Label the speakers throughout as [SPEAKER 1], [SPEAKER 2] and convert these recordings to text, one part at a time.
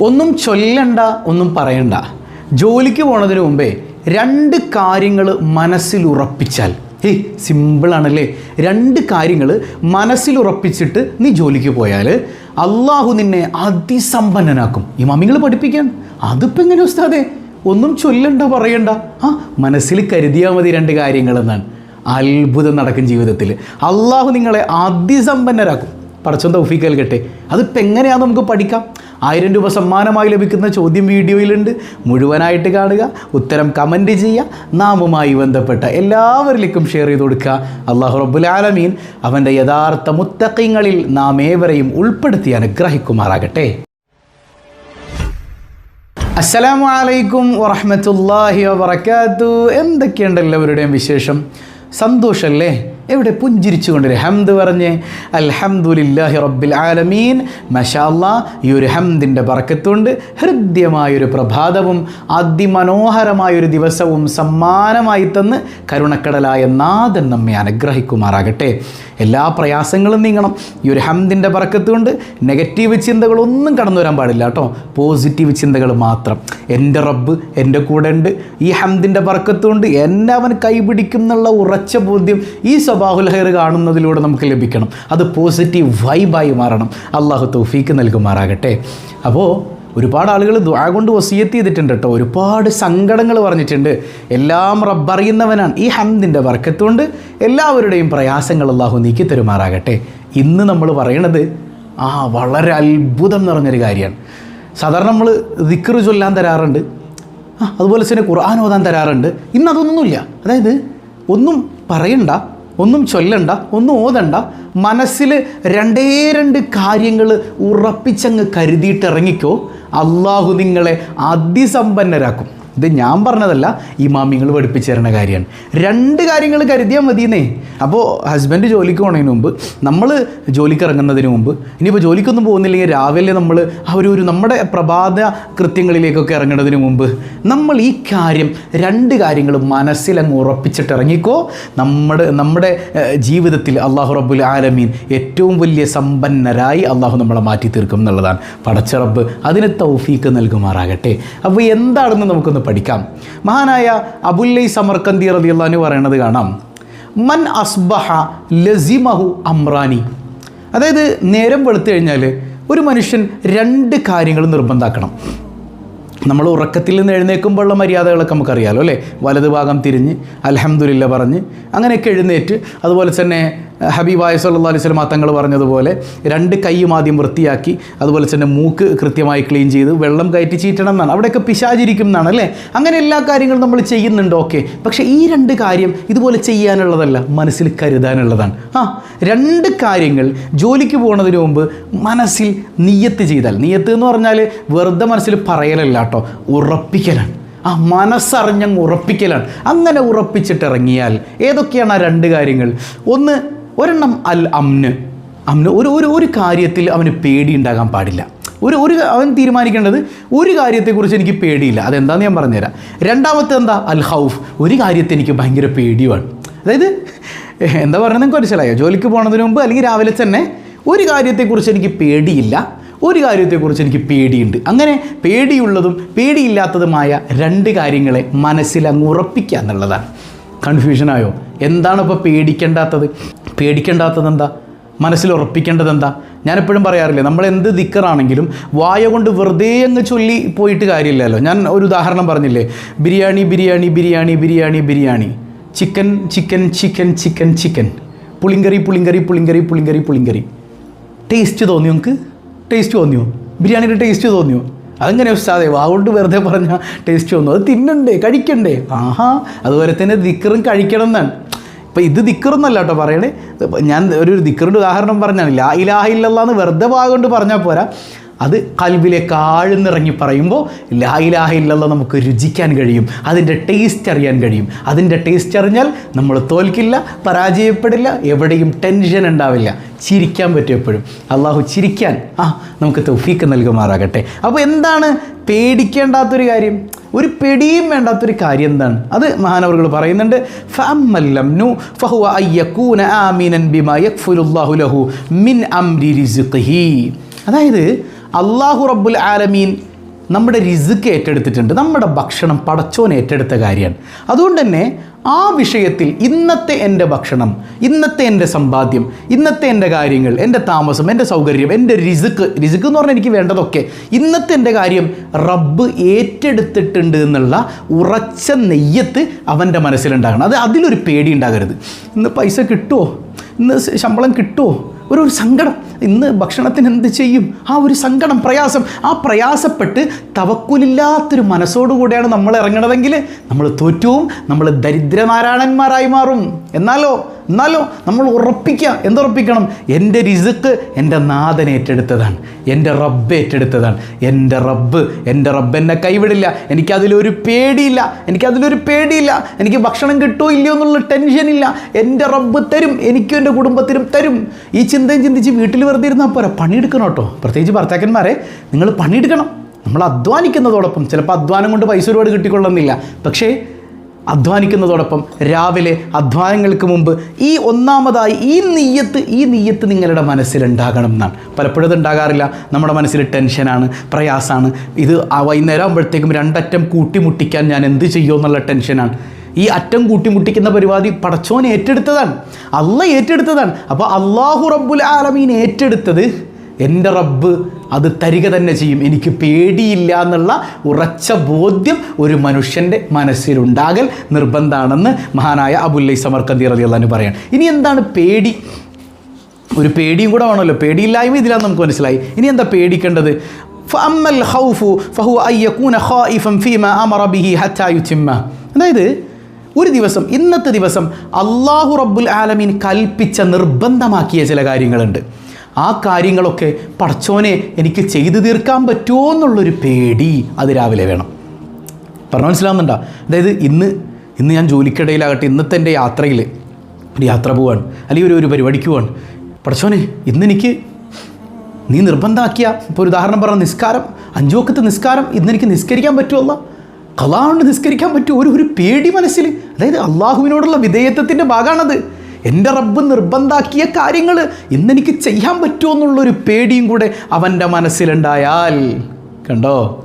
[SPEAKER 1] ഒന്നും ചൊല്ലണ്ട ഒന്നും പറയണ്ട. ജോലിക്ക് പോണതിന് മുമ്പേ രണ്ട് കാര്യങ്ങൾ മനസ്സിൽ ഉറപ്പിച്ചാൽ. ഏയ് സിമ്പിളാണല്ലേ രണ്ട് കാര്യങ്ങൾ മനസ്സിൽ ഉറപ്പിച്ചിട്ട് നീ ജോലിക്ക് പോയാൽ അള്ളാഹു നിന്നെ അതിസമ്പന്നനാക്കും. ഈ മമ്മിങ്ങൾ പഠിപ്പിക്കാൻ. അതിപ്പോൾ എങ്ങനെ ഉസ്താദേ? ഒന്നും ചൊല്ലണ്ട പറയണ്ട. ആ മനസ്സിൽ കരുതിയാൽ മതി രണ്ട് കാര്യങ്ങളെന്നാണ്. അത്ഭുതം നടക്കും ജീവിതത്തിൽ അള്ളാഹു നിങ്ങളെ അതിസമ്പന്നരാക്കും. പടച്ചോൻ തൗഫീക്ക് കെട്ടെ അതിപ്പോൾ എങ്ങനെയാണെന്ന് നമുക്ക് പഠിക്കാം? ആയിരം രൂപ സമ്മാനമായി ലഭിക്കുന്ന ചോദ്യം വീഡിയോയിലുണ്ട്. മുഴുവനായിട്ട് കാണുക ഉത്തരം കമന്റ് ചെയ്യുക നാമുമായി ബന്ധപ്പെട്ട എല്ലാവരിലേക്കും ഷെയർ ചെയ്ത് കൊടുക്കുക. അള്ളാഹു റബ്ബുൽ ആലമീൻ അവന്റെ യഥാർത്ഥ മുത്തക്കങ്ങളിൽ നാം ഏവരെയും ഉൾപ്പെടുത്തി അനുഗ്രഹിക്കുമാറാകട്ടെ. അസ്സലാമു അലൈക്കും വറഹമത്തല്ലാഹി വാത്തു എന്തൊക്കെയുണ്ട് എല്ലാവരുടെയും വിശേഷം? സന്തോഷല്ലേ? എവിടെ പുഞ്ചിരിച്ചുകൊണ്ട് ഹംദ് പറഞ്ഞ് അൽഹംദുലില്ലാഹി റബ്ബിൽ ആലമീൻ. മഷാല്ല ഈ ഒരു ഹംദിന്റെ പറക്കത്തുണ്ട് ഹൃദ്യമായൊരു പ്രഭാതവും അതിമനോഹരമായൊരു ദിവസവും സമ്മാനമായി തന്ന് കരുണക്കടലായ നാഥൻ നമ്മെ അനുഗ്രഹിക്കുമാറാകട്ടെ. എല്ലാ പ്രയാസങ്ങളും നീങ്ങണം. ഈ ഒരു ഹംദിന്റെ പറക്കത്തുകൊണ്ട് നെഗറ്റീവ് ചിന്തകളൊന്നും കടന്നു വരാൻ പാടില്ല കേട്ടോ. പോസിറ്റീവ് ചിന്തകൾ മാത്രം. എന്റെ റബ്ബ് എന്റെ കൂടെ ഉണ്ട് ഈ ഹംദിന്റെ പറക്കത്തുകൊണ്ട് എന്നെ അവൻ കൈപിടിക്കും എന്നുള്ള ഉറച്ച ബോധ്യം ഈ സ്വഭാവുൽ ഹൈർ കാണുന്നതിലൂടെ നമുക്ക് ലഭിക്കണം. അത് പോസിറ്റീവ് വൈബായി മാറണം. അള്ളാഹു തൗഫീക്ക് നൽകുമാറാകട്ടെ. അപ്പോൾ ഒരുപാട് ആളുകൾ ദ്വാ കൊണ്ട് വസിയത്ത് ചെയ്തിട്ടുണ്ട് കേട്ടോ. ഒരുപാട് സങ്കടങ്ങൾ പറഞ്ഞിട്ടുണ്ട്. എല്ലാം റബ്ബറിയുന്നവനാണ് ഈ ഹംദിന്റെ വർക്കത്തുകൊണ്ട് എല്ലാവരുടെയും പ്രയാസങ്ങൾ അള്ളാഹു നീക്കി തരുമാറാകട്ടെ. ഇന്ന് നമ്മൾ പറയണത് ആ വളരെ അത്ഭുതം നിറഞ്ഞൊരു കാര്യമാണ്. സാധാരണ നമ്മൾ ദിക്റ് ചൊല്ലാൻ തരാറുണ്ട്. അതുപോലെ തന്നെ ഖുർആൻ ഓതാൻ തരാറുണ്ട്. ഇന്ന് അതൊന്നുമില്ല. അതായത് ഒന്നും പറയണ്ട. ഒന്നും ചൊല്ലണ്ട ഒന്നും ഓതണ്ട. മനസ്സിൽ രണ്ടേ രണ്ട് കാര്യങ്ങൾ ഉറപ്പിച്ചങ്ങ് കരുതിയിട്ട് ഇറങ്ങിക്കോ അള്ളാഹു നിങ്ങളെ അതിസമ്പന്നരാക്കും. ഇത് ഞാൻ പറഞ്ഞതല്ല ഈ മാമിങ്ങൾ പഠിപ്പിച്ചു തരുന്ന കാര്യമാണ്. രണ്ട് കാര്യങ്ങൾ കരുതിയാൽ മതിയെന്നേ. അപ്പോൾ ഹസ്ബൻഡ് ജോലിക്ക് പോണതിന് മുമ്പ് നമ്മൾ ജോലിക്ക് ഇറങ്ങുന്നതിന് മുമ്പ് ഇനിയിപ്പോൾ ജോലിക്കൊന്നും പോകുന്നില്ലെങ്കിൽ രാവിലെ നമ്മൾ ആ ഒരു ഒരു നമ്മുടെ പ്രഭാത കൃത്യങ്ങളിലേക്കൊക്കെ ഇറങ്ങുന്നതിന് മുമ്പ് നമ്മൾ ഈ കാര്യം രണ്ട് കാര്യങ്ങൾ മനസ്സിലങ്ങ് ഉറപ്പിച്ചിട്ട് ഇറങ്ങിക്കോ. നമ്മുടെ നമ്മുടെ ജീവിതത്തിൽ അള്ളാഹു റബ്ബുൽ ആലമീൻ ഏറ്റവും വലിയ സമ്പന്നരായി അള്ളാഹു നമ്മളെ മാറ്റി തീർക്കും എന്നുള്ളതാണ് പടച്ചറബ് അതിന് തൗഫീക്ക് നൽകുമാറാകട്ടെ. അപ്പോൾ എന്താണെന്ന് നമുക്കൊന്ന് പഠിക്കാം. മഹാനായ അബുല്ലൈ സമർക്കന്തി റളിയല്ലാഹു പറയണത് കാണാം. മൻ അസ്ബഹ ലസിമഹു അമ്രാനി അതായത് നേരം വെളുത്തു കഴിഞ്ഞാൽ ഒരു മനുഷ്യൻ രണ്ട് കാര്യങ്ങൾ നിർബന്ധാക്കണം. നമ്മൾ ഉറക്കത്തിൽ നിന്ന് എഴുന്നേൽക്കുമ്പോഴുള്ള മര്യാദകളൊക്കെ നമുക്കറിയാലോ അല്ലേ? വലതുഭാഗം തിരിഞ്ഞ് അലഹമുല്ല പറഞ്ഞ് അങ്ങനെയൊക്കെ എഴുന്നേറ്റ് അതുപോലെ തന്നെ ഹബീബായ സല്ലല്ലാഹു അലൈഹി വസല്ലം തങ്ങൾ പറഞ്ഞതുപോലെ രണ്ട് കൈയും ആദ്യം വൃത്തിയാക്കി അതുപോലെ തന്നെ മൂക്ക് കൃത്യമായി ക്ലീൻ ചെയ്ത് വെള്ളം കയറ്റി ചീറ്റണം എന്നാണ്. അവിടെയൊക്കെ പിശാചിരിക്കും എന്നാണ് അല്ലേ? അങ്ങനെ എല്ലാ കാര്യങ്ങളും നമ്മൾ ചെയ്യുന്നുണ്ട് ഓക്കെ. പക്ഷേ ഈ രണ്ട് കാര്യം ഇതുപോലെ ചെയ്യാനുള്ളതല്ല മനസ്സിൽ കരുതാനുള്ളതാണ്. ആ രണ്ട് കാര്യങ്ങൾ ജോലിക്ക് പോകുന്നതിന് മുമ്പ് മനസ്സിൽ നിയ്യത്ത് ചെയ്താൽ. നിയ്യത്ത് എന്ന് പറഞ്ഞാൽ വെറുതെ മനസ്സിൽ പറയലല്ല കേട്ടോ ഉറപ്പിക്കലാണ്. ആ മനസ്സറിഞ്ഞങ്ങ് ഉറപ്പിക്കലാണ്. അങ്ങനെ ഉറപ്പിച്ചിട്ടിറങ്ങിയാൽ ഏതൊക്കെയാണ് ആ രണ്ട് കാര്യങ്ങൾ? ഒന്ന് ഒരെണ്ണം അൽ അമ്ന് അമ്ന് ഒരു ഒരു ഒരു കാര്യത്തിൽ അവന് പേടി ഉണ്ടാകാൻ പാടില്ല. ഒരു ഒരു അവൻ തീരുമാനിക്കേണ്ടത് ഒരു കാര്യത്തെക്കുറിച്ച് എനിക്ക് പേടിയില്ല. അതെന്താന്ന് ഞാൻ പറഞ്ഞുതരാം. രണ്ടാമത്തെ എന്താ? അൽ ഹൗഫ് ഒരു കാര്യത്തെ എനിക്ക് ഭയങ്കര പേടിയുമാണ്. അതായത് എന്താ പറയുന്നത് നിങ്ങൾക്ക് മനസ്സിലായോ? ജോലിക്ക് പോകുന്നതിന് മുമ്പ് അല്ലെങ്കിൽ രാവിലെ തന്നെ ഒരു കാര്യത്തെക്കുറിച്ച് എനിക്ക് പേടിയില്ല. ഒരു കാര്യത്തെക്കുറിച്ച് എനിക്ക് പേടിയുണ്ട്. അങ്ങനെ പേടിയുള്ളതും പേടിയില്ലാത്തതുമായ രണ്ട് കാര്യങ്ങളെ മനസ്സിൽ അങ്ങ് ഉറപ്പിക്കുക എന്നുള്ളതാണ്. കൺഫ്യൂഷനായോ എന്താണ് ഇപ്പോൾ പേടിക്കേണ്ടാത്തത്? പേടിക്കേണ്ടാത്തത് എന്താ മനസ്സിൽ ഉറപ്പിക്കേണ്ടത് എന്താ ഞാനെപ്പോഴും പറയാറില്ലേ നമ്മൾ എന്ത് ദിക്കറാണെങ്കിലും വായ കൊണ്ട് വെറുതെ അങ്ങ് ചൊല്ലി പോയിട്ട് കാര്യമില്ലല്ലോ. ഞാൻ ഒരു ഉദാഹരണം പറഞ്ഞില്ലേ biryani biryani biryani biryani biryani. Chicken chicken chicken chicken chicken. പുളിങ്കറി പുളിങ്കറി പുളിങ്കറി പുളിങ്കറി പുളിങ്കറി. ടേസ്റ്റ് തോന്നിയോ നിങ്ങൾക്ക് ടേസ്റ്റ് തോന്നിയോ? ബിരിയാണിയുടെ ടേസ്റ്റ് തോന്നിയോ? അതെങ്ങനെ ഉസ്താദേ വാവുകൊണ്ട് വെറുതെ പറഞ്ഞാൽ ടേസ്റ്റ് തോന്നുന്നു. അത് തിന്നണ്ടേ കഴിക്കണ്ടേ? ആഹാ അതുപോലെ തന്നെ ദിക്കറും കഴിക്കണം എന്നാണ്. ഇപ്പം ഇത് ദിക്കറൊന്നല്ല കേട്ടോ പറയണേ. ഞാൻ ഒരു ദിക്കറിന്റെ ഉദാഹരണം പറഞ്ഞാണ്. ലാ ഇലാഹ എന്ന് വെറുതെ വാഗുകൊണ്ട് പറഞ്ഞാൽ പോരാ. അത് കൽബിലേക്ക് ആഴ്ന്നിറങ്ങി പറയുമ്പോൾ ലാ ഇലാഹ ഇല്ലല്ല നമുക്ക് രുചിക്കാൻ കഴിയും അതിന്റെ ടേസ്റ്റ് അറിയാൻ കഴിയും. അതിന്റെ ടേസ്റ്റ് അറിഞ്ഞാൽ നമ്മൾ തോൽക്കില്ല പരാജയപ്പെടില്ല എവിടെയും ടെൻഷൻ ഉണ്ടാവില്ല. ചിരിക്കാൻ പറ്റും എപ്പോഴും. അള്ളാഹു ചിരിക്കാൻ ആ നമുക്ക് തൗഫീക്ക് നൽകുമാറാകട്ടെ. അപ്പോൾ എന്താണ്? പേടിക്കേണ്ടാത്തൊരു കാര്യം. ഒരു പെടിയും വേണ്ടാത്തൊരു കാര്യം എന്താണ്? അത് മഹാനവറുകൾ പറയുന്നുണ്ട് ഫഹുവ ലഹു മിൻ അംരി റിസ്ഖിഹി. അതായത് അള്ളാഹു റബ്ബുൽ ആലമീൻ നമ്മുടെ റിസുക്ക് ഏറ്റെടുത്തിട്ടുണ്ട് നമ്മുടെ ഭക്ഷണം പടച്ചോൻ ഏറ്റെടുത്ത കാര്യമാണ്. അതുകൊണ്ട് തന്നെ ആ വിഷയത്തിൽ ഇന്നത്തെ എന്റെ ഭക്ഷണം ഇന്നത്തെ എന്റെ സമ്പാദ്യം ഇന്നത്തെ എന്റെ കാര്യങ്ങൾ എന്റെ താമസം എന്റെ സൗകര്യം എന്റെ റിസുക്ക് റിസുക്ക് എന്ന് പറഞ്ഞാൽ എനിക്ക് വേണ്ടതൊക്കെ ഇന്നത്തെ എന്റെ കാര്യം റബ്ബ് ഏറ്റെടുത്തിട്ടുണ്ട് എന്നുള്ള ഉറച്ച നെയ്യത്ത് അവന്റെ മനസ്സിലുണ്ടാകണം. അത് അതിലൊരു പേടി ഉണ്ടാകരുത്. ഇന്ന് പൈസ കിട്ടുമോ ഇന്ന് ശമ്പളം കിട്ടുമോ ഒരു ഒരു സങ്കടം. ഇന്ന് ഭക്ഷണത്തിന് എന്ത് ചെയ്യും? ആ ഒരു സങ്കടം പ്രയാസം. ആ പ്രയാസപ്പെട്ട് തവക്കുലില്ലാത്തൊരു മനസ്സോടുകൂടിയാണ് നമ്മൾ ഇറങ്ങണതെങ്കിൽ നമ്മൾ തോറ്റവും നമ്മൾ ദരിദ്രനാരായണന്മാരായി മാറും. എന്നാലോ? എന്നാലോ? നമ്മൾ ഉറപ്പിക്കുക എന്തുറപ്പിക്കണം? എന്റെ രിസുക്ക് എന്റെ നാഥൻ ഏറ്റെടുത്തതാണ്. എന്റെ റബ്ബ് ഏറ്റെടുത്തതാണ്. എന്റെ റബ്ബ് എന്റെ റബ്ബ് എന്നെ കൈവിടില്ല. എനിക്കതിലൊരു പേടിയില്ല. എനിക്കതിലൊരു പേടിയില്ല. എനിക്ക് ഭക്ഷണം കിട്ടുമോ ഇല്ലയോ എന്നുള്ള ടെൻഷനില്ല. എന്റെ റബ്ബ് തരും. എനിക്കും എന്റെ കുടുംബത്തിനും തരും. ഈ ചിന്തയും ചിന്തിച്ച് വീട്ടിൽ വെറുതെ ഇരുന്നാൽ പോരാ? പണിയെടുക്കണം കേട്ടോ. പ്രത്യേകിച്ച് ഭർത്താക്കന്മാരെ നിങ്ങൾ പണിയെടുക്കണം. നമ്മൾ അധ്വാനിക്കുന്നതോടൊപ്പം ചിലപ്പോൾ അധ്വാനം കൊണ്ട് പൈസ ഒരുപാട് കിട്ടിക്കൊള്ളുന്നില്ല. പക്ഷേ അധ്വാനിക്കുന്നതോടൊപ്പം രാവിലെ അധ്വാനങ്ങൾക്ക് മുമ്പ് ഈ ഒന്നാമതായി ഈ നെയ്യത്ത് ഈ നെയ്യത്ത് നിങ്ങളുടെ മനസ്സിലുണ്ടാകണം എന്നാണ്. പലപ്പോഴും ഉണ്ടാകാറില്ല. നമ്മുടെ മനസ്സിൽ ടെൻഷനാണ് പ്രയാസമാണ്. ഇത് വൈകുന്നേരം ആകുമ്പോഴത്തേക്കും രണ്ടറ്റം കൂട്ടിമുട്ടിക്കാൻ ഞാൻ എന്ത് ചെയ്യുമോ എന്നുള്ള ടെൻഷനാണ് ഈ അറ്റം കൂട്ടിമുട്ടിക്കുന്ന പരിപാടി പടച്ചോൻ ഏറ്റെടുത്തതാണ്. അല്ല ഏറ്റെടുത്തതാണ്. അപ്പോൾ അള്ളാഹു റബ്ബുൽ ആലമീൻ ഏറ്റെടുത്തത് എന്റെ റബ്ബ് അത് തരിക തന്നെ ചെയ്യും. എനിക്ക് പേടിയില്ല എന്നുള്ള ഉറച്ച ബോധ്യം ഒരു മനുഷ്യന്റെ മനസ്സിലുണ്ടാകൽ നിർബന്ധമാണെന്ന് മഹാനായ അബുല്ലൈ സമർക്കന്തി റതി പറയാം ഇനി എന്താണ് പേടി? ഒരു പേടിയും കൂടെ വേണമല്ലോ. പേടിയില്ലായ്മ ഇതിലാന്ന് നമുക്ക് മനസ്സിലായി. ഇനി എന്താ പേടിക്കേണ്ടത്? ഖായിഫൻ അമറ ബിഹി ഹത്താ അതായത് ഒരു ദിവസം ഇന്നത്തെ ദിവസം അള്ളാഹു റബ്ബുൽ ആലമീൻ കൽപ്പിച്ച നിർബന്ധമാക്കിയ ചില കാര്യങ്ങളുണ്ട്. ആ കാര്യങ്ങളൊക്കെ പടച്ചോനെ എനിക്ക് ചെയ്തു തീർക്കാൻ പറ്റുമോ എന്നുള്ളൊരു പേടി അത് രാവിലെ വേണം. പറഞ്ഞു മനസ്സിലാവുന്നുണ്ടോ? അതായത് ഇന്ന് ഇന്ന് ഞാൻ ജോലിക്കിടയിലാകട്ടെ ഇന്നത്തെ എന്റെ യാത്രയിൽ ഒരു യാത്ര പോവാണ് അല്ലെങ്കിൽ ഒരു ഒരു പരിപാടിക്ക് പോവാണ്. പടച്ചോനെ ഇന്നെനിക്ക് നീ നിർബന്ധമാക്കിയ ഇപ്പോൾ ഒരു ഉദാഹരണം പറഞ്ഞ നിസ്കാരം അഞ്ചു വക്കത്ത് നിസ്കാരം ഇന്നെനിക്ക് നിസ്കരിക്കാൻ പറ്റുമല്ല കലാണ്ട് നിസ്കരിക്കാൻ പറ്റുമോ ഒരു ഒരു പേടി മനസ്സിൽ. അതായത് അള്ളാഹുവിനോടുള്ള വിധേയത്വത്തിന്റെ ഭാഗമാണത്. എന്റെ റബ്ബ് നിർബന്ധാക്കിയ കാര്യങ്ങൾ ഇന്നെനിക്ക് ചെയ്യാൻ പറ്റുമോ എന്നുള്ളൊരു പേടിയും കൂടെ അവന്റെ മനസ്സിലുണ്ടായാൽ. കണ്ടോ?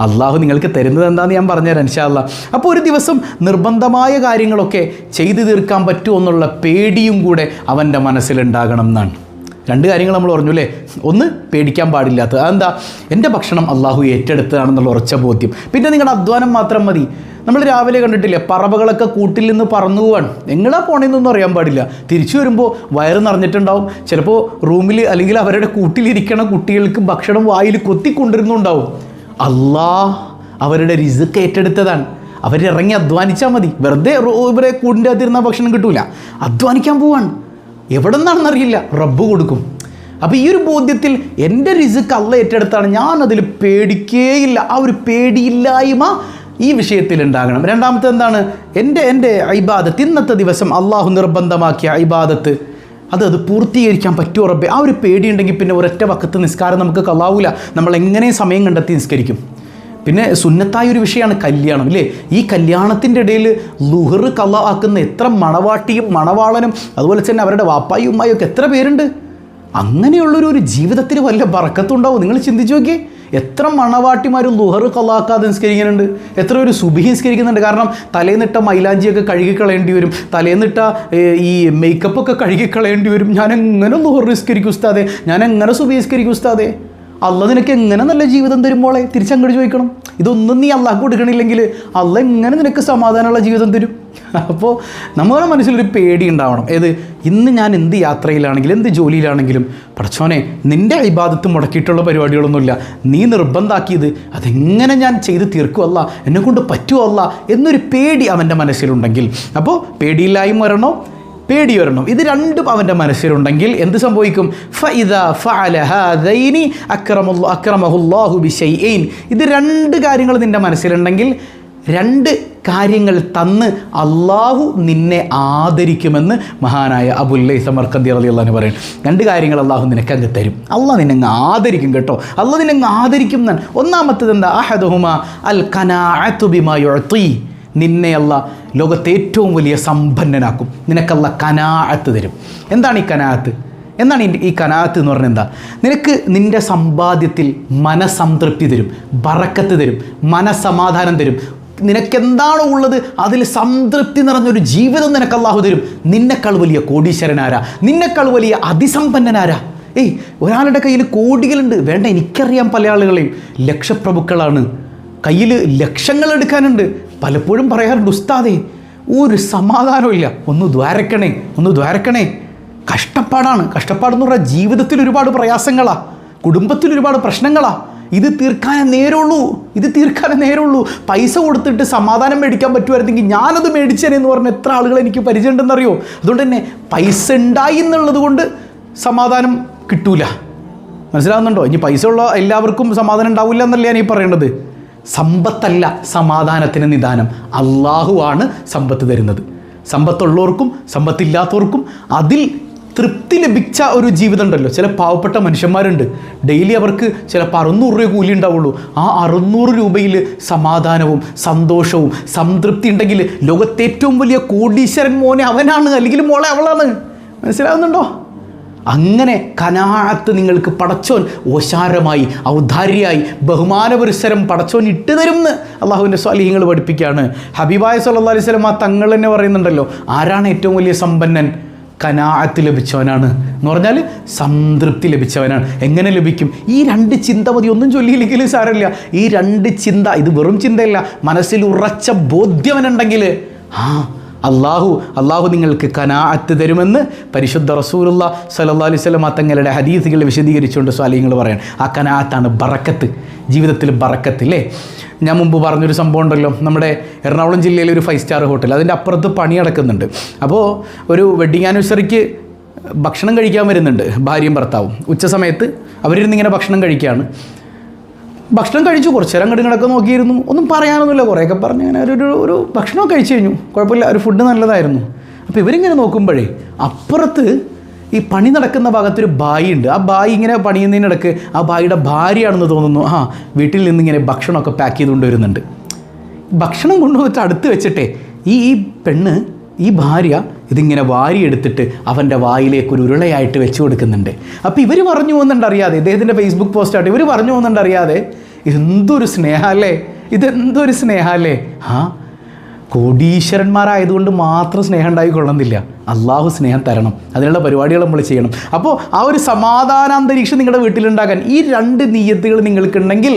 [SPEAKER 1] അള്ളാഹു നിങ്ങൾക്ക് തരുന്നത് എന്താണെന്ന് ഞാൻ പറഞ്ഞുതരാം ഇൻഷാല്ല അപ്പോൾ ഒരു ദിവസം നിർബന്ധമായ കാര്യങ്ങളൊക്കെ ചെയ്തു തീർക്കാൻ പറ്റുമോ എന്നുള്ള പേടിയും കൂടെ അവന്റെ മനസ്സിലുണ്ടാകണം എന്നാണ്. രണ്ട് കാര്യങ്ങൾ നമ്മൾ പറഞ്ഞു അല്ലേ? ഒന്ന് പേടിക്കാൻ പാടില്ലാത്തത് അതെന്താ? എന്റെ ഭക്ഷണം അള്ളാഹു ഏറ്റെടുത്തതാണെന്നുള്ള ഉറച്ച ബോധ്യം. പിന്നെ നിങ്ങളുടെ അധ്വാനം മാത്രം മതി. നമ്മൾ രാവിലെ കണ്ടിട്ടില്ലേ പറവകളൊക്കെ കൂട്ടിൽ നിന്ന് പറന്നു പോവാൻ പോണേ പോണേന്നൊന്നും അറിയാൻ പാടില്ല. തിരിച്ചു വരുമ്പോൾ വയറ് നിറഞ്ഞിട്ടുണ്ടാവും. ചിലപ്പോൾ റൂമിൽ അല്ലെങ്കിൽ അവരുടെ കൂട്ടിലിരിക്കണ കുട്ടികൾക്ക് ഭക്ഷണം വായിൽ കൊത്തിക്കൊണ്ടിരുന്നുണ്ടാവും. അല്ലാ അവരുടെ റിസ്ക് ഏറ്റെടുത്തതാണ്. അവരിറങ്ങി അധ്വാനിച്ചാൽ മതി. വെറുതെ ഇവരെ കൂടിന്റെ അകത്തിരുന്ന ഭക്ഷണം കിട്ടൂല. അധ്വാനിക്കാൻ പോവാണ്. എവിടെ നിന്നാണെന്നറിയില്ല റബ്ബ് കൊടുക്കും. അപ്പോൾ ഈ ഒരു ബോധ്യത്തിൽ എന്റെ റിസ്ക് അല്ല ഏറ്റെടുത്താണ് ഞാൻ അതിൽ പേടിക്കേയില്ല. ആ ഒരു പേടിയില്ലായ്മ ഈ വിഷയത്തിൽ ഉണ്ടാകണം. രണ്ടാമത്തെ എന്താണ്? എന്റെ എന്റെ ഐബാദത്ത് ഇന്നത്തെ ദിവസം അള്ളാഹു നിർബന്ധമാക്കിയ ഐബാദത്ത് അത് അത് പൂർത്തീകരിക്കാൻ പറ്റുമോ റബ്ബെ? ആ ഒരു പേടിയുണ്ടെങ്കിൽ പിന്നെ ഒരൊറ്റ വക്കത്ത് നിസ്കാരം നമുക്ക് കലാവൂല നമ്മൾ എങ്ങനെ സമയം കണ്ടെത്തി നിസ്കരിക്കും? പിന്നെ സുന്നത്തായ ഒരു വിഷയമാണ് കല്യാണം അല്ലേ ഈ കല്യാണത്തിന്റെ ഇടയിൽ ലുഹർ കല ആക്കുന്ന എത്ര മണവാട്ടിയും മണവാളനും അതുപോലെ തന്നെ അവരുടെ വാപ്പായും ഒക്കെ എത്ര പേരുണ്ട്? അങ്ങനെയുള്ളൊരു ഒരു ജീവിതത്തിന് വല്ല ബറക്കത്തുണ്ടാവും? നിങ്ങൾ ചിന്തിച്ചു നോക്കിയേ. എത്ര മണവാട്ടിമാരും ലുഹർ കലാക്കാതെ നിസ്കരിക്കുന്നുണ്ട്? എത്ര ഒരു സുബി നിസ്കരിക്കുന്നുണ്ട്? കാരണം തലേന്നിട്ട മൈലാഞ്ചിയൊക്കെ കഴുകിക്കളയേണ്ടി വരും. തലേന്നിട്ട ഈ മേക്കപ്പൊക്കെ കഴുകിക്കളയേണ്ടി വരും. ഞാൻ എങ്ങനെ ലുഹർ നിസ്കരിക്കും ഉസ്താദേ? ഞാൻ എങ്ങനെ സുബി നിസ്കരിക്കും ഉസ്താദെ? അല്ല നിനക്ക് എങ്ങനെ നല്ല ജീവിതം തരുമ്പോളെ തിരിച്ചങ്ങോട്ട് ചോദിക്കണം. ഇതൊന്നും നീ അള്ളാഹ് കൊടുക്കണില്ലെങ്കിൽ അല്ല എങ്ങനെ നിനക്ക് സമാധാനമുള്ള ജീവിതം തരും? അപ്പോൾ നമ്മുടെ മനസ്സിലൊരു പേടി ഉണ്ടാവണം. ഏത്? ഇന്ന് ഞാൻ എന്ത് യാത്രയിലാണെങ്കിലും എന്ത് ജോലിയിലാണെങ്കിലും പടച്ചോനെ നിന്റെ ഇബാദത്ത് മുടക്കിയിട്ടുള്ള പരിപാടികളൊന്നുമില്ല. നീ നിർബന്ധാക്കിയത് അതെങ്ങനെ ഞാൻ ചെയ്ത് തീർക്കുമല്ല എന്നെ കൊണ്ട് പറ്റുമല്ല എന്നൊരു പേടി അവന്റെ മനസ്സിലുണ്ടെങ്കിൽ. അപ്പോൾ പേടിയില്ലായ്മ വരണോ? പേടി വരണം. ഇത് രണ്ടും അവന്റെ മനസ്സിലുണ്ടെങ്കിൽ എന്ത് സംഭവിക്കും? അക്രമഹുല്ലാഹു ബിശൈഇൻ ഇത് രണ്ട് കാര്യങ്ങൾ നിന്റെ മനസ്സിലുണ്ടെങ്കിൽ രണ്ട് കാര്യങ്ങൾ തന്ന് അള്ളാഹു നിന്നെ ആദരിക്കുമെന്ന് മഹാനായ അബുല്ലൈ സമർക്കന്തി അലി അള്ളഹാന് പറയും. രണ്ട് കാര്യങ്ങൾ അള്ളാഹു നിനക്ക് അങ്ങ് തരും. അള്ളാഹ് നിന്നെ അങ്ങ് ആദരിക്കും കേട്ടോ. അള്ളാഹ് നിന്നെ അങ്ങ് ആദരിക്കും എന്നാണ്. ഒന്നാമത്തത് എന്താ അഹദുഹുമ അൽ കനാ ബിമാ നിന്നെയല്ല ലോകത്തെ ഏറ്റവും വലിയ സമ്പന്നനാക്കും. നിനക്കല്ല കനാഅത്ത് തരും. എന്താണ് ഈ കനാഅത്ത്? എന്നാണ് ഈ- കനാത്ത് എന്ന് പറഞ്ഞാൽ എന്താ? നിനക്ക് നിന്റെ സമ്പാദ്യത്തിൽ മനസംതൃപ്തി തരും ബറക്കത്ത് തരും മനസമാധാനം തരും. നിനക്കെന്താണോ ഉള്ളത് അതിൽ സംതൃപ്തി നിറഞ്ഞൊരു ജീവിതം നിനക്ക് അള്ളാഹു തരും. നിന്നെക്കാൾ വലിയ കോടീശ്വരനാരാ? നിന്നെക്കാൾ വലിയ അതിസമ്പന്നനാരാ? ഏയ് ഒരാളുടെ കയ്യിൽ കോടികളുണ്ട്. വേണ്ട എനിക്കറിയാം പല ആളുകളെയും. ലക്ഷപ്രഭുക്കളാണ്. കയ്യിൽ ലക്ഷങ്ങൾ എടുക്കാനുണ്ട്. പലപ്പോഴും പറയാറുണ്ട് ഉസ്താദേ ഒരു സമാധാനമില്ല ഒന്ന് ദ്വാരക്കണേ ഒന്ന് ദ്വാരക്കണേ. കഷ്ടപ്പാടാണ്. കഷ്ടപ്പാടെന്ന് പറഞ്ഞാൽ ജീവിതത്തിൽ ഒരുപാട് പ്രയാസങ്ങളാ. കുടുംബത്തിൽ ഒരുപാട് പ്രശ്നങ്ങളാ. ഇത് തീർക്കാനേ നേരുള്ളൂ ഇത് തീർക്കാനേ നേരുള്ളൂ പൈസ കൊടുത്തിട്ട് സമാധാനം മേടിക്കാൻ പറ്റുമായിരുന്നെങ്കിൽ ഞാനത് മേടിച്ചേനെ എന്ന് പറഞ്ഞ എത്ര ആളുകൾ എനിക്ക് പരിചയമുണ്ടെന്നറിയോ? അതുകൊണ്ട് തന്നെ പൈസ ഉണ്ടായി എന്നുള്ളത് കൊണ്ട് സമാധാനം കിട്ടൂല. മനസ്സിലാവുന്നുണ്ടോ? ഇനി പൈസ ഉള്ള എല്ലാവർക്കും സമാധാനം ഉണ്ടാവില്ല എന്നല്ല ഞാൻ ഈ പറയേണ്ടത് സമ്പത്തല്ല സമാധാനത്തിന് നിദാനം. അള്ളാഹുവാണ് സമ്പത്ത് തരുന്നത്. സമ്പത്തുള്ളവർക്കും സമ്പത്തില്ലാത്തവർക്കും അതിൽ തൃപ്തി ലഭിച്ച ഒരു ജീവിതം ഉണ്ടല്ലോ. ചില പാവപ്പെട്ട മനുഷ്യന്മാരുണ്ട്. ഡെയിലി അവർക്ക് ചിലപ്പോൾ അറുന്നൂറ് രൂപ കൂലി ഉണ്ടാവുള്ളൂ. ആ അറുന്നൂറ് രൂപയിൽ സമാധാനവും സന്തോഷവും സംതൃപ്തി ഉണ്ടെങ്കിൽ ലോകത്തെ ഏറ്റവും വലിയ കോടീശ്വരൻ മോനെ അവനാണ് അല്ലെങ്കിൽ മോളെ അവളാണ്. മനസ്സിലാവുന്നുണ്ടോ? അങ്ങനെ കനാത്ത് നിങ്ങൾക്ക് പടച്ചോൻ ഓശാരമായി ഔദാര്യമായി ബഹുമാനപുരസ്സരം പടച്ചോൻ ഇട്ട് തരുമെന്ന് അള്ളാഹുവിന്റെ സ്വാലിഹ്യങ്ങൾ പഠിപ്പിക്കുകയാണ്. ഹബീബായ സല്ലാ അലൈഹി സ്വലം ആ തങ്ങൾ തന്നെ പറയുന്നുണ്ടല്ലോ ആരാണ് ഏറ്റവും വലിയ സമ്പന്നൻ? കനാഅത്ത് ലഭിച്ചവനാണ്. എന്ന് പറഞ്ഞാൽ സംതൃപ്തി ലഭിച്ചവനാണ്. എങ്ങനെ ലഭിക്കും? ഈ രണ്ട് ചിന്ത മതി ഒന്നും ചൊല്ലിയില്ലെങ്കിലും സാരമില്ല. ഈ രണ്ട് ചിന്ത ഇത് വെറും ചിന്തയല്ല മനസ്സിൽ ഉറച്ച ബോധ്യവനുണ്ടെങ്കിൽ ആ അള്ളാഹു അള്ളാഹു നിങ്ങൾക്ക് കനാഅത്ത് തരുമെന്ന് പരിശുദ്ധ റസൂലുള്ള സല്ലല്ലാഹു അലൈഹി തങ്ങളുടെ ഹദീസുകൾ വിശദീകരിച്ചുകൊണ്ട് സ്വാലിങ്ങൾ പറയാൻ ആ കനാഅത്താണ് ബറക്കത്ത് ജീവിതത്തിൽ ബറക്കത്ത് അല്ലേ ഞാൻ മുമ്പ് പറഞ്ഞൊരു സംഭവം ഉണ്ടല്ലോ നമ്മുടെ എറണാകുളം ജില്ലയിലെ ഒരു ഫൈവ് സ്റ്റാർ ഹോട്ടൽ അതിന്റെ അപ്പുറത്ത് പണി നടക്കുന്നുണ്ട്. അപ്പോൾ ഒരു വെഡ്ഡിങ് ആനിവേഴ്സറിക്ക് ഭക്ഷണം കഴിക്കാൻ വരുന്നുണ്ട് ഭാര്യയും ഭർത്താവും. ഉച്ച സമയത്ത് അവരിരുന്നിങ്ങനെ ഭക്ഷണം കഴിക്കുകയാണ് ഭക്ഷണം കഴിച്ചു കുറച്ച് നേരം കടി ഇങ്ങോട്ടൊക്കെ നോക്കിയിരുന്നു. ഒന്നും പറയാനൊന്നുമില്ല. കുറേയൊക്കെ പറഞ്ഞു അങ്ങനെ ഒരു ഒരു- ഭക്ഷണം കഴിച്ചു കഴിഞ്ഞു. കുഴപ്പമില്ല. ഒരു ഫുഡ് നല്ലതായിരുന്നു. അപ്പോൾ ഇവരിങ്ങനെ നോക്കുമ്പോഴേ അപ്പുറത്ത് ഈ പണി നടക്കുന്ന ഭാഗത്തൊരു ബായി ഉണ്ട് ആ ബായി ഇങ്ങനെ പണിയുന്നതിനിടക്ക് ആ ബായിയുടെ ഭാര്യയാണെന്ന് തോന്നുന്നു. ആ വീട്ടിൽ നിന്നിങ്ങനെ ഭക്ഷണമൊക്കെ പാക്ക് ചെയ്തുകൊണ്ട് വരുന്നുണ്ട്. ഭക്ഷണം കൊണ്ടുവന്നിട്ട് അടുത്ത് വെച്ചിട്ടേ ഈ ഈ പെണ്ണ് ഈ ഭാര്യ ഇതിങ്ങനെ വാരിയെടുത്തിട്ട് അവന്റെ വായിലേക്ക് ഒരു ഉരുളയായിട്ട് വെച്ച് കൊടുക്കുന്നുണ്ട്. അപ്പോൾ ഇവർ പറഞ്ഞു പോകുന്നുണ്ടറിയാതെ ഇദ്ദേഹത്തിന്റെ ഫേസ്ബുക്ക് പോസ്റ്റായിട്ട് ഇവർ പറഞ്ഞു പോകുന്നുണ്ടറിയാതെ എന്തൊരു സ്നേഹമല്ലേ ഇതെന്തൊരു സ്നേഹമല്ലേ ആ കോടീശ്വരന്മാരായതുകൊണ്ട് മാത്രം സ്നേഹം ഉണ്ടായിക്കൊള്ളുന്നില്ല. അള്ളാഹു സ്നേഹം തരണം. അതിനുള്ള പരിപാടികൾ നമ്മൾ ചെയ്യണം. അപ്പോൾ ആ ഒരു സമാധാനാന്തരീക്ഷം നിങ്ങളുടെ വീട്ടിലുണ്ടാക്കാൻ ഈ രണ്ട് നീയത്തുകൾ നിങ്ങൾക്കുണ്ടെങ്കിൽ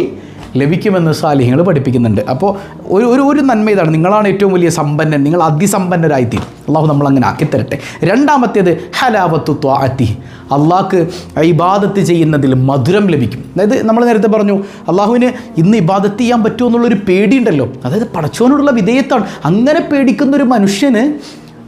[SPEAKER 1] ലഭിക്കുമെന്ന് സാലിഹ്യങ്ങൾ പഠിപ്പിക്കുന്നുണ്ട്. അപ്പോൾ ഒരു ഒരു ഒരു നന്മ ഇതാണ്. നിങ്ങളാണ് ഏറ്റവും വലിയ സമ്പന്നൻ. നിങ്ങൾ അതിസമ്പന്നരായിത്തീരും. അള്ളാഹു നമ്മൾ അങ്ങനെ ആക്കിത്തരട്ടെ. രണ്ടാമത്തേത് ഹലാവത്തു ത്വാഅത്തി. അള്ളാഹ്ക്ക് ഇബാദത്ത് ചെയ്യുന്നതിൽ മധുരം ലഭിക്കും. അതായത് നമ്മൾ നേരത്തെ പറഞ്ഞു അള്ളാഹുവിന് ഇന്ന് ഇബാദത്ത് ചെയ്യാൻ പറ്റുമോ എന്നുള്ളൊരു പേടിയുണ്ടല്ലോ. അതായത് പടച്ചോനോടുള്ള വിധേയത്താണ്. അങ്ങനെ പേടിക്കുന്ന ഒരു മനുഷ്യന്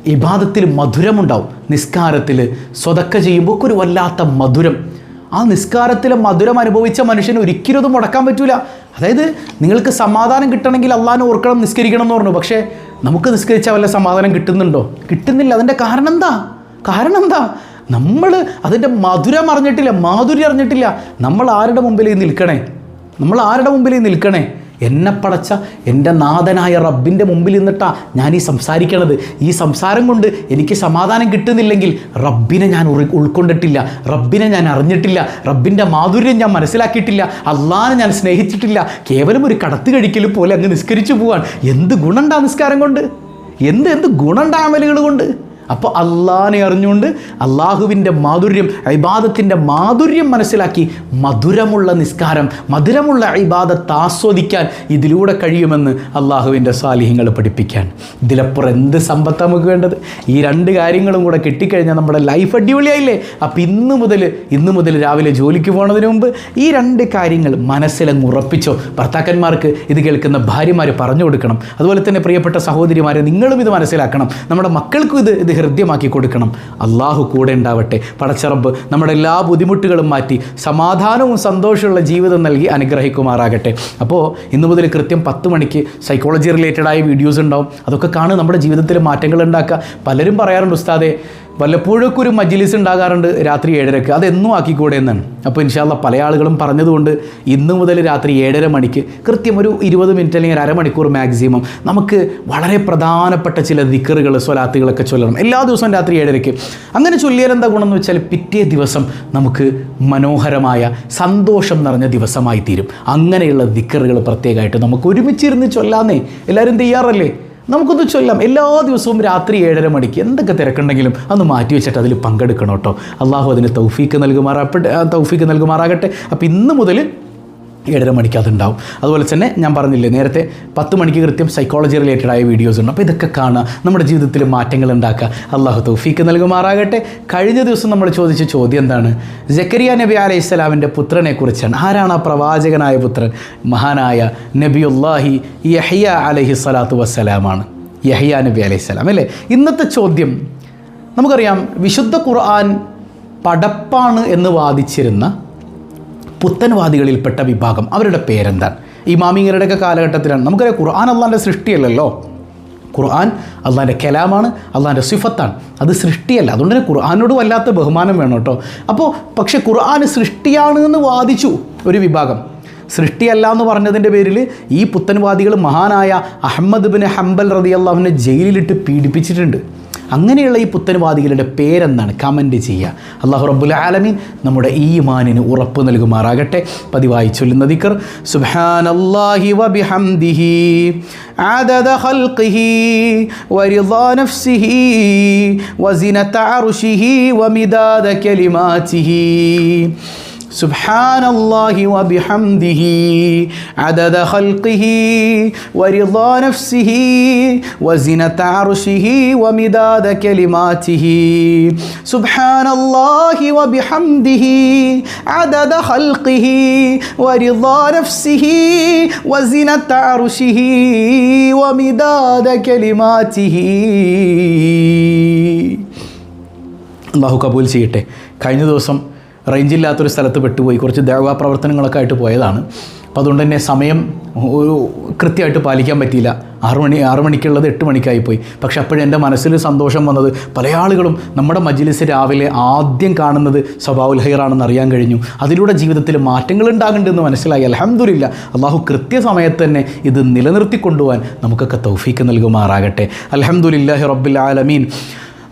[SPEAKER 1] ഇബാദത്തിൽ മധുരമുണ്ടാവും. നിസ്കാരത്തിൽ സ്വതക്ക ചെയ്യുമ്പോൾ ഒരു വല്ലാത്ത മധുരം. ആ നിസ്കാരത്തിൽ മധുരം അനുഭവിച്ച മനുഷ്യന് ഒരിക്കലും അത് മുടക്കാൻ പറ്റൂല. അതായത് നിങ്ങൾക്ക് സമാധാനം കിട്ടണമെങ്കിൽ അള്ളാഹിനെ ഓർക്കണം നിസ്കരിക്കണം എന്ന് പറഞ്ഞു. പക്ഷേ നമുക്ക് നിസ്കരിച്ചാൽ വല്ല സമാധാനം കിട്ടുന്നുണ്ടോ? കിട്ടുന്നില്ല. അതിന്റെ കാരണം എന്താ? കാരണം എന്താ? നമ്മൾ അതിന്റെ മധുരം അറിഞ്ഞിട്ടില്ല മാധുര്യം അറിഞ്ഞിട്ടില്ല. നമ്മൾ ആരുടെ മുമ്പിൽ നിൽക്കണേ? നമ്മൾ ആരുടെ മുമ്പിൽ നിൽക്കണേ? എന്നെ പടച്ച എന്റെ നാഥനായ റബ്ബിന്റെ മുമ്പിൽ നിന്നിട്ടാണ് ഞാൻ ഈ സംസാരിക്കണത്. ഈ സംസാരം കൊണ്ട് എനിക്ക് സമാധാനം കിട്ടുന്നില്ലെങ്കിൽ റബ്ബിനെ ഞാൻ ഉൾക്കൊണ്ടിട്ടില്ല. റബ്ബിനെ ഞാൻ അറിഞ്ഞിട്ടില്ല. റബ്ബിന്റെ മാധുര്യം ഞാൻ മനസ്സിലാക്കിയിട്ടില്ല. അള്ളാനെ ഞാൻ സ്നേഹിച്ചിട്ടില്ല. കേവലം ഒരു കടത്ത് കഴിക്കൽ പോലെ അങ്ങ് നിസ്കരിച്ചു പോവാൻ എന്ത് ഗുണമുണ്ടാ നിസ്കാരം കൊണ്ട്? എന്ത് എന്ത് ഗുണമുണ്ടാ അമലുകൾ കൊണ്ട്? അപ്പോൾ അള്ളാഹിനെ അറിഞ്ഞുകൊണ്ട് അള്ളാഹുവിന്റെ മാധുര്യം ഇബാദത്തിന്റെ മാധുര്യം മനസ്സിലാക്കി മധുരമുള്ള നിസ്കാരം മധുരമുള്ള ഇബാദത്ത് ആസ്വദിക്കാൻ ഇതിലൂടെ കഴിയുമെന്ന് അള്ളാഹുവിന്റെ സാലിഹ്യങ്ങൾ പഠിപ്പിക്കാൻ. ഇതിലപ്പുറം എന്ത് സമ്പത്ത് നമുക്ക് വേണ്ടത്? ഈ രണ്ട് കാര്യങ്ങളും കൂടെ കിട്ടിക്കഴിഞ്ഞാൽ നമ്മുടെ ലൈഫ് അടിപൊളിയായില്ലേ? അപ്പം ഇന്ന് മുതൽ ഇന്ന് മുതൽ രാവിലെ ജോലിക്ക് പോകുന്നതിന് മുമ്പ് ഈ രണ്ട് കാര്യങ്ങൾ മനസ്സിലങ്ങ് ഉറപ്പിച്ചോ? ഭർത്താക്കന്മാർക്ക് ഇത് കേൾക്കുന്ന ഭാര്യമാർ പറഞ്ഞു കൊടുക്കണം. അതുപോലെ തന്നെ പ്രിയപ്പെട്ട സഹോദരിമാരെ നിങ്ങളും ഇത് മനസ്സിലാക്കണം. നമ്മുടെ മക്കൾക്കും ഇത് ഇത് ഹൃദ്യമാക്കി കൊടുക്കണം. അള്ളാഹു കൂടെ ഉണ്ടാവട്ടെ. പടച്ചറബ് നമ്മുടെ എല്ലാ ബുദ്ധിമുട്ടുകളും മാറ്റി സമാധാനവും സന്തോഷമുള്ള ജീവിതം നൽകി അനുഗ്രഹിക്കുമാറാകട്ടെ. അപ്പോൾ ഇന്നു മുതൽ കൃത്യം പത്ത് മണിക്ക് സൈക്കോളജി റിലേറ്റഡായ വീഡിയോസ് ഉണ്ടാവും. അതൊക്കെ കാണും. നമ്മുടെ ജീവിതത്തിൽ മാറ്റങ്ങൾ ഉണ്ടാക്കുക. പലരും പറയാറുണ്ട് ഉസ്താദെ വല്ലപ്പോഴൊക്കെ ഒരു മജ്ലിസ് ഉണ്ടാകാറുണ്ട് രാത്രി ഏഴരക്ക്. അതെന്നും ആക്കിക്കൂടെ എന്നാണ്. അപ്പോൾ ഇൻഷാല്ല പല ആളുകളും പറഞ്ഞതുകൊണ്ട് ഇന്ന് മുതൽ രാത്രി ഏഴര മണിക്ക് കൃത്യം ഒരു ഇരുപത് മിനിറ്റ് അല്ലെങ്കിൽ അരമണിക്കൂർ മാക്സിമം നമുക്ക് വളരെ പ്രധാനപ്പെട്ട ചില ദിക്കറുകൾ സ്വലാത്തുകളൊക്കെ ചൊല്ലണം. എല്ലാ ദിവസവും രാത്രി ഏഴരയ്ക്ക് അങ്ങനെ ചൊല്ലിയാൽ എന്താ ഗുണം എന്ന് വെച്ചാൽ പിറ്റേ ദിവസം നമുക്ക് മനോഹരമായ സന്തോഷം നിറഞ്ഞ ദിവസമായി തീരും അങ്ങനെയുള്ള ദിക്കറുകൾ പ്രത്യേകമായിട്ട് നമുക്ക് ഒരുമിച്ചിരുന്ന് ചൊല്ലാന്നേ. എല്ലാവരും തയ്യാറല്ലേ? നമുക്കൊന്ന് ചൊല്ലാം. എല്ലാ ദിവസവും രാത്രി ഏഴര മണിക്ക് എന്തൊക്കെ തിരക്കുണ്ടെങ്കിലും അന്ന് മാറ്റി വെച്ചിട്ട് അതിൽ പങ്കെടുക്കണം കേട്ടോ. അള്ളാഹു അതിന് തൗഫീക്ക് നൽകുമാറാപ്പെട്ട് തൗഫീക്ക് നൽകുമാറാകട്ടെ. അപ്പോൾ ഇന്ന് മുതൽ ഏഴര മണിക്ക് അതുണ്ടാവും. അതുപോലെ തന്നെ ഞാൻ പറഞ്ഞില്ലേ നേരത്തെ പത്ത് മണിക്ക് കൃത്യം സൈക്കോളജി റിലേറ്റഡ് ആയ വീഡിയോസ് ഉണ്ട്. അപ്പോൾ ഇതൊക്കെ കാണുക നമ്മുടെ ജീവിതത്തിൽ മാറ്റങ്ങൾ ഉണ്ടാക്കുക. അള്ളാഹു തൗഫീക്ക് നൽകുമാറാകട്ടെ. കഴിഞ്ഞ ദിവസം നമ്മൾ ചോദിച്ച ചോദ്യം എന്താണ്? ജക്കരിയ നബി അലൈഹി സ്വലാമിന്റെ പുത്രനെ കുറിച്ചാണ്. ആരാണ് ആ പ്രവാചകനായ പുത്രൻ? മഹാനായ നബിയുല്ലാഹി യഹിയ അലഹി സ്വലാത്തു വസ്സലാമാണ്. യഹിയ നബി അലൈഹി സ്വലാം അല്ലേ? ഇന്നത്തെ ചോദ്യം നമുക്കറിയാം വിശുദ്ധ ഖുർആൻ പടപ്പാണ് എന്ന് വാദിച്ചിരുന്ന പുത്തൻവാദികളിൽപ്പെട്ട വിഭാഗം. അവരുടെ പേരെന്താണ് ഇമാമിങ്ങളുടെയൊക്കെ കാലഘട്ടത്തിലാണ്. നമുക്കറിയാം ഖുർആൻ അള്ളാന്റെ സൃഷ്ടിയല്ലല്ലോ. ഖുർആൻ അള്ളാന്റെ കലാമാണ് അള്ളാന്റെ സിഫത്താണ്. അത് സൃഷ്ടിയല്ല. അതുകൊണ്ട് തന്നെ ഖുർആാനോട് വല്ലാത്ത ബഹുമാനം വേണം കേട്ടോ. അപ്പോൾ പക്ഷേ ഖുർആൻ സൃഷ്ടിയാണ് എന്ന് വാദിച്ചു ഒരു വിഭാഗം. സൃഷ്ടിയല്ല എന്ന് പറഞ്ഞതിന്റെ പേരിൽ ഈ പുത്തൻവാദികൾ മഹാനായ അഹമ്മദ് ബിൻ ഹംബൽ റതി അള്ളാഹുവിനെ ജയിലിലിട്ട് പീഡിപ്പിച്ചിട്ടുണ്ട്. അങ്ങനെയുള്ള ഈ പുത്തൻവാദികളുടെ പേരെന്താണ് കമൻറ്റ് ചെയ്യുക അള്ളാഹു റബ്ബുൽ ആലമീൻ നമ്മുടെ ഈമാനിന് ഉറപ്പ് നൽകുമാറാകട്ടെ പതിവായി ചൊല്ലുന്ന ദിക്കർ സുബ്ഹാനല്ലാഹി വബിഹംദിഹി عدد خلقه ورضا نفسه وزنة عرشه ومداد كلماته سبحان الله وبحمده عدد خلقه ورضا نفسه وزنة عرشه ومداد كلماته سبحان الله وبحمده عدد خلقه ورضا نفسه وزنة عرشه ومداد كلماته അള്ളാഹു കബൂൽ ചെയ്യട്ടെ കഴിഞ്ഞ ദിവസം റേഞ്ചില്ലാത്തൊരു സ്ഥലത്ത് പെട്ടുപോയി. കുറച്ച് ദേവാ പ്രവർത്തനങ്ങളൊക്കെ ആയിട്ട് പോയതാണ്. അപ്പോൾ അതുകൊണ്ട് തന്നെ സമയം ഒരു കൃത്യമായിട്ട് പാലിക്കാൻ പറ്റിയില്ല. ആറു മണി ആറു മണിക്കുള്ളത് എട്ട് മണിക്കായി പോയി. പക്ഷെ അപ്പോഴും എന്റെ മനസ്സിൽ സന്തോഷം വന്നത് പല ആളുകളും നമ്മുടെ മജ്ലിസ് രാവിലെ ആദ്യം കാണുന്നത് സ്വഭാവുൽ ഹൈറാണെന്ന് അറിയാൻ കഴിഞ്ഞു. അതിലൂടെ ജീവിതത്തിൽ മാറ്റങ്ങൾ ഉണ്ടാകേണ്ടതെന്ന് മനസ്സിലായി. അലഹമില്ല അള്ളാഹു കൃത്യസമയത്ത് തന്നെ ഇത് നിലനിർത്തിക്കൊണ്ടുപോകാൻ നമുക്കൊക്കെ തൗഫീക്ക് നൽകുമാറാകട്ടെ. അലഹമുല്ലാഹി റബ്ബിൽ ആലമീൻ.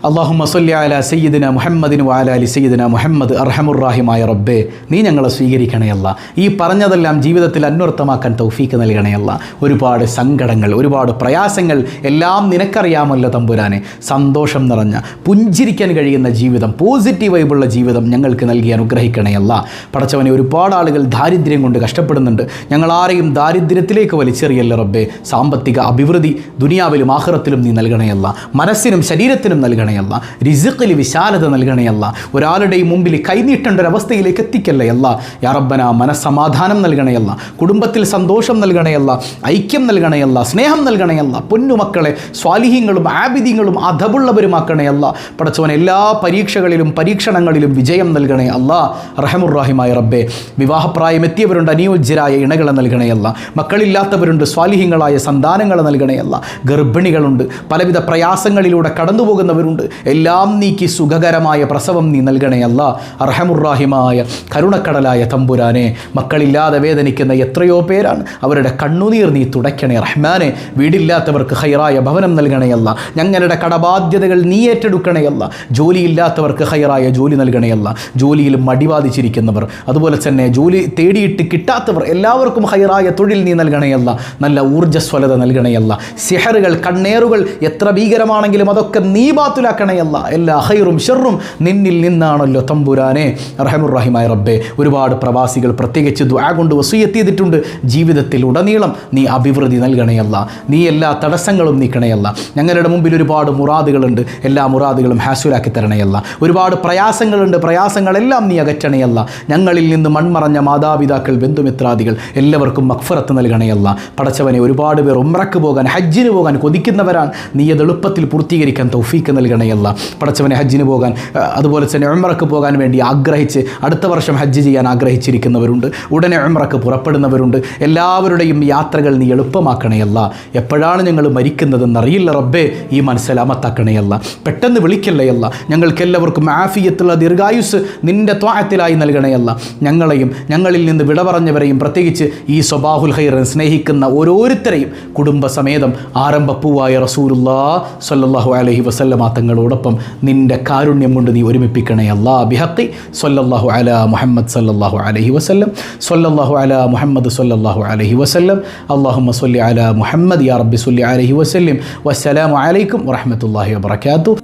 [SPEAKER 1] അള്ളാഹുമ്മ സല്ലി അല സയ്യിദിന മുഹമ്മദിന് വാല അലി സയ്യിദിന മുഹമ്മദ് അർഹമുറാഹിമായ റബ്ബേ നീ ഞങ്ങളെ സ്വീകരിക്കണയല്ല ഈ പറഞ്ഞതെല്ലാം ജീവിതത്തിൽ അന്വർത്ഥമാക്കാൻ തൗഫീക്ക് നൽകണയല്ല ഒരുപാട് സങ്കടങ്ങൾ ഒരുപാട് പ്രയാസങ്ങൾ എല്ലാം നിനക്കറിയാമല്ലോ തമ്പുരാനെ. സന്തോഷം നിറഞ്ഞ പുഞ്ചിരിക്കാൻ കഴിയുന്ന ജീവിതം പോസിറ്റീവ് വൈബുള്ള ജീവിതം ഞങ്ങൾക്ക് നൽകി അനുഗ്രഹിക്കണയല്ല പടച്ചവനെ ഒരുപാട് ആളുകൾ ദാരിദ്ര്യം കൊണ്ട് കഷ്ടപ്പെടുന്നുണ്ട്. ഞങ്ങൾ ആരെയും ദാരിദ്ര്യത്തിലേക്ക് വലിച്ചെറിയല്ല റബ്ബേ. സാമ്പത്തിക അഭിവൃദ്ധി ദുനിയാവിലും ആഹ്റത്തിലും നീ നൽകണയല്ല മനസ്സിനും ശരീരത്തിനും നൽകണയല്ല. റിസിക്കിൽ വിശാലത നൽകണയല്ല. ഒരാളുടെയും മുമ്പിൽ കൈനീട്ടേണ്ട ഒരവസ്ഥയിലേക്ക് അവസ്ഥയിലേക്ക് എത്തിക്കല്ലയല്ല യാറബ്ബന മനസ്സമാധാനം നൽകണയല്ല. കുടുംബത്തിൽ സന്തോഷം നൽകണയല്ല. ഐക്യം നൽകണയല്ല. സ്നേഹം നൽകണയല്ല. പൊന്നുമക്കളെ സ്വാലിഹ്യങ്ങളും ആബിദ്യങ്ങളും അധബുള്ളവരുമാക്കണയല്ല പഠിച്ചവൻ എല്ലാ പരീക്ഷകളിലും പരീക്ഷണങ്ങളിലും വിജയം നൽകണേ അല്ല. റഹമുറാഹിമായ റബ്ബെ വിവാഹപ്രായം എത്തിയവരുണ്ട് അനുയോജ്യരായ ഇണകളെ നൽകണയല്ല. മക്കളില്ലാത്തവരുണ്ട് സ്വാലിഹ്യങ്ങളായ സന്താനങ്ങളെ നൽകണയല്ല. ഗർഭിണികളുണ്ട്. പലവിധ പ്രയാസങ്ങളിലൂടെ കടന്നു പോകുന്നവരുണ്ട് എല്ലാം നീക്കി സുഖകരമായ പ്രസവം നീ നൽകണേ അല്ല. അർഹമുറാഹിമായ കരുണക്കടലായ തമ്പുരാനെ മക്കളില്ലാതെ വേദനിക്കുന്ന എത്രയോ പേരാണ്. അവരുടെ കണ്ണുനീർ നീ തുടയ്ക്കണേ റഹ്മാനെ. വീടില്ലാത്തവർക്ക് ഹൈറായ ഭവനം നൽകണയല്ല ഞങ്ങളുടെ കടബാധ്യതകൾ നീ ഏറ്റെടുക്കണയല്ല ജോലിയില്ലാത്തവർക്ക് ഹൈറായ ജോലി നൽകണയല്ല ജോലിയിൽ മടിവാദിച്ചിരിക്കുന്നവർ അതുപോലെ തന്നെ ജോലി തേടിയിട്ട് കിട്ടാത്തവർ എല്ലാവർക്കും ഹൈറായ തൊഴിൽ നീ നൽകണയല്ല നല്ല ഊർജസ്വലത നൽകണയല്ല സിഹറുകൾ കണ്ണേറുകൾ എത്ര ഭീകരമാണെങ്കിലും അതൊക്കെ നീ ബാത്തുലാക്കണയല്ല എല്ലാ ഹൈറും ഷെറും നിന്നിൽ നിന്നാണല്ലോ തമ്പുരാനെ. റഹമുറഹിമായ റബ്ബെ ഒരുപാട് പ്രവാസികൾ പ്രത്യേകിച്ച് ദ്വാ കൊണ്ട് വസൂയെത്തിയതിട്ടുണ്ട് ജീവിതത്തിൽ ഉടനീളം നീ അഭിവൃദ്ധി നൽകണയല്ല നീ എല്ലാ തടസ്സങ്ങളും നീക്കണയല്ല ഞങ്ങളുടെ മുമ്പിൽ ഒരുപാട് മുറാദുകളുണ്ട്. എല്ലാ മുറാദുകളും ഹാസുലാക്കി തരണയല്ല ഒരുപാട് പ്രയാസങ്ങളുണ്ട്. പ്രയാസങ്ങളെല്ലാം നീ അകറ്റണയല്ല ഞങ്ങളിൽ നിന്ന് മൺമറഞ്ഞ മാതാപിതാക്കൾ ബന്ധുമിത്രാദികൾ എല്ലാവർക്കും മക്ഫറത്ത് നൽകണയല്ല പടച്ചവനെ ഒരുപാട് പേർ ഉമ്രക്ക് പോകാൻ ഹജ്ജിന് പോകാൻ കൊതിക്കുന്നവരാണ്. നീ അത് എളുപ്പത്തിൽ പൂർത്തീകരിക്കാൻ തൗഫീക്ക് നൽകണേ നൽകണയല്ല പടച്ചവനെ ഹജ്ജിന് പോകാൻ അതുപോലെ തന്നെ ഉംറക്ക് പോകാൻ വേണ്ടി ആഗ്രഹിച്ച് അടുത്ത വർഷം ഹജ്ജ് ചെയ്യാൻ ആഗ്രഹിച്ചിരിക്കുന്നവരുണ്ട്. ഉടനെ ഉംറക്ക് പുറപ്പെടുന്നവരുണ്ട്. എല്ലാവരുടെയും യാത്രകൾ നീ എളുപ്പമാക്കണയല്ല എപ്പോഴാണ് ഞങ്ങൾ മരിക്കുന്നതെന്ന് അറിയില്ല റബ്ബേ. ഈ മനസ്സിലാമത്താക്കണയല്ല പെട്ടെന്ന് വിളിക്കല്ലയല്ല ഞങ്ങൾക്കെല്ലാവർക്കും ആഫിയത്തുള്ള ദീർഘായുസ് നിന്റെ ത്വാഹത്തിലായി നൽകണയല്ല ഞങ്ങളെയും ഞങ്ങളിൽ നിന്ന് വിട പറഞ്ഞവരെയും പ്രത്യേകിച്ച് ഈ സ്വബാഹുൽ ഹൈറൻ സ്നേഹിക്കുന്ന ഓരോരുത്തരെയും കുടുംബസമേതം ആരംഭപ്പൂവായ റസൂലുല്ലാ സല്ലാഹു അലഹി വസല്ലമ തങ്ങളോടൊപ്പം നിന്റെ കാരുണ്യം കൊണ്ട് നീ ഒരുമിപ്പിക്കണേ. അല്ലാ ബിഹക്കി സൊല്ലാഹു അല മുഹമ്മദ് സല്ലാഹു അലഹി വസല്ലം. സൊല്ലാഹു അല മുഹമ്മദ് സല്ലല്ലാഹു അലഹി വസല്ലം. അല്ലാഹുമ്മ സൊല്ലി അല മുഹമ്മദ് യാ റബ്ബി സ്വല്ലി അലൈഹി വസല്ലം. വസ്സലാമു അലൈക്കും വറഹ്മത്തുള്ളാഹി വബറകാതുഹു.